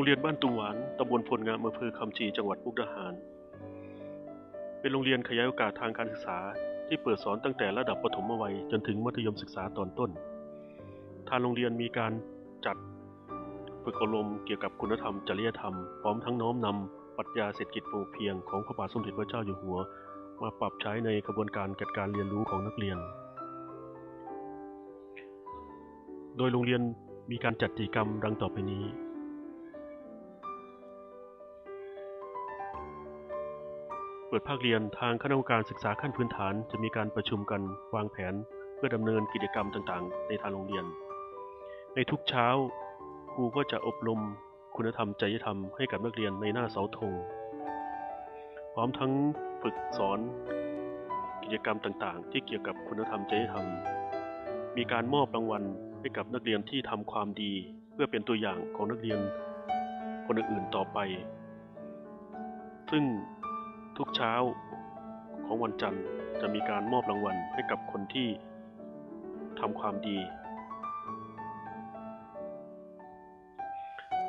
งเรียนบ้านตุงหวาน ตำบลพลงามอำเภอคำชี จังหวัดมุกดาหาร เป็นโรงเรียนขยายโอกาสทางการศึกษาที่เปิดสอนตั้งแต่ระดับประถมวัยจนถึงมัธยมศึกษาตอนต้น ทางโรงเรียนมีการจัดฝึกอบรมเกี่ยวกับคุณธรรม จริยธรรม พร้อมทั้งน้อมนำปรัชญาเศรษฐกิจพอเพียงของพระบาทสมเด็จพระเจ้าอยู่หัว มาปรับใช้ในกระบวนการจัดการเรียนรู้ของนักเรียน โดยโรงเรียนมีการจัดกิจกรรมดังต่อไปนี้ เปิดภาคเรียนทางคณะกรรมการศึกษาขั้นพื้นฐานจะมีการประชุมกันวางแผน เพื่อดำเนินกิจกรรมต่างๆ ในทางโรงเรียน ในทุกเช้าครูก็จะอบรมคุณธรรมจริยธรรมให้กับนักเรียนในหน้าเสาธงพร้อมทั้งฝึกสอน กิจกรรมต่างๆ ที่เกี่ยวกับคุณธรรมจริยธรรม มีการมอบรางวัลให้กับนักเรียนที่ทำความดี เพื่อเป็นตัวอย่างของนักเรียนคนอื่นๆต่อไป ซึ่ง ทุกเช้า ของวันจันทร์จะมีการมอบรางวัลให้กับคนที่ทำความดี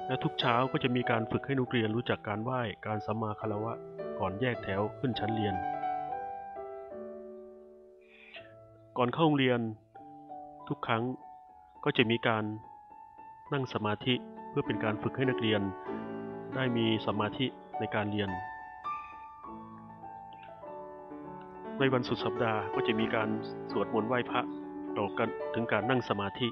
และทุกเช้าก็จะมีการฝึกให้นักเรียนรู้จักการไหว้การสัมมาคารวะก่อนแยกแถวขึ้นชั้นเรียน ก่อนเข้าโรงเรียนทุกครั้งก็จะมีการนั่งสมาธิเพื่อเป็นการฝึกให้นักเรียน ได้มีสมาธิในการเรียน ในวันสุดสัปดาห์ก็จะมีการสวดมนต์ไหว้พระต่อกันถึงการนั่งสมาธิ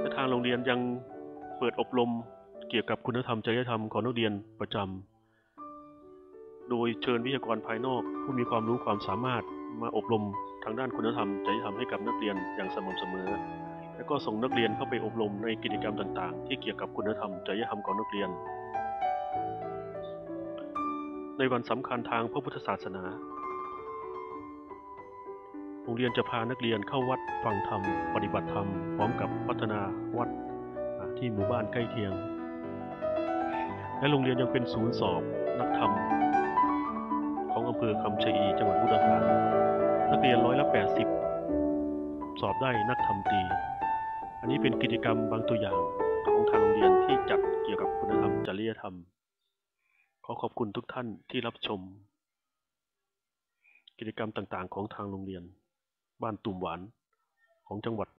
และทางโรงเรียนยังเปิดอบรมเกี่ยวกับคุณธรรมจริยธรรมของนักเรียนประจำ โดยเชิญวิทยากรภายนอกผู้มีความรู้ความสามารถมาอบรมทางด้านคุณธรรมจริยธรรมให้กับนักเรียนอย่างสม่ำเสมอ และก็ส่งนักเรียนเข้าไปอบรมในกิจกรรมต่างๆ ที่เกี่ยวกับคุณธรรมจริยธรรมของนักเรียน ในวันสำคัญทางพระพุทธศาสนา โรงเรียนจะพานักเรียนเข้าวัดฟังธรรม ปฏิบัติธรรม พร้อมกับพัฒนาวัดที่หมู่บ้านใกล้เคียง และโรงเรียนยังเป็นศูนย์สอบนักธรรม ของอำเภอคำชะอีจังหวัดมุกดาหารนักเรียนร้อยละ80สอบได้นักธรรมตี อันนี้เป็นกิจกรรมบางตัวอย่างของทางโรงเรียนที่จัดเกี่ยวกับคุณธรรมจริยธรรม ขอขอบคุณทุกท่านที่รับชม กิจกรรมต่างๆ ของทางโรงเรียน บ้านตุ่มหวานของจังหวัด